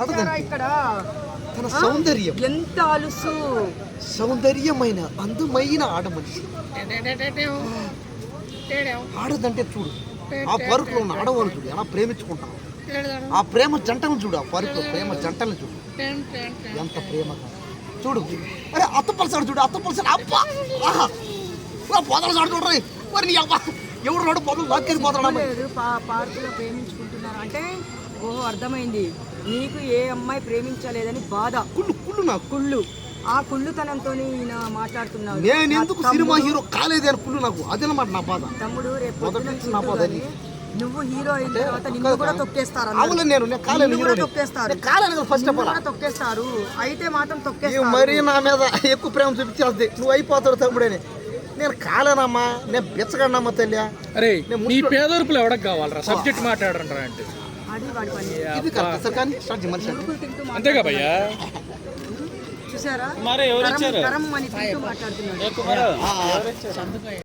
ఇక్కడ? తన? సౌందర్యం. ఎంత అలుసు. సౌందర్యమైన అందమైన ఆడ మనిషి. ఆడదంటే చూడు. ఆ పరుకులో ఉన్న ఆడవాళ్ళు చూడు ఎలా ప్రేమించుకుంటాం ఆ ప్రేమ జంటను చూడు ఆ పరుకులో ప్రేమ జంటను చూడు. ఎంత ప్రేమ చూడు. అరే అత్త పలసాడు చూడు అత్త పలసాడు అబ్బా! ఆహా! పొదలు సాడు చూడరు మరి నీ అబ్బా! ఎవరు రాడు పొదలు లాక్కేసి పోతాడు పార్కులో ప్రేమించుకుంటున్నారు? అంటే ఓహో అర్థమైంది. నీకు ఏ అమ్మాయి ప్రేమించలేదని బాధ. కుళ్ళు కుళ్ళు నాకు. కుళ్ళు. ఆ కుళ్ళుతనంతో ఈయన మాట్లాడుతున్నాడు. నేను నా ఎందుకు సినిమా హీరో కాలేదే అని కుళ్ళు నాకు? అదనమాట నా బాధ. తమ్ముడు రేపు నుంచి నా బాధ నువ్వు హీరో అయిన తర్వాత నిన్ను కూడా తొక్కేస్తారు. అవును నేను నేను కాలేను హీరోని. తొక్కేస్తారు. కాలేను ఫస్ట్ ఆఫ్ ఆల్ తొక్కేస్తారు. అయితే మాత్రం తొక్కేస్తారు. మరీ నా మీద ఎక్కువ ప్రేమ చూపించేది నువ్వు అయిపోతాడు తమ్ముడని. నేను కాలేనమ్మా నేను బిచ్చగడనమ్మా తల్లి. అరే నేను నీ పేదోర్పులు ఎవడకు కావాలరా? సబ్జెక్ట్ మాట్లాడరా అంటే. అది వాడి పని. ఇది కరెక్ట్ సార్ కానీ స్టార్ట్ అంతేగా భయ్యా? చూసారా? మరి ఎవరు కరం వచ్చారు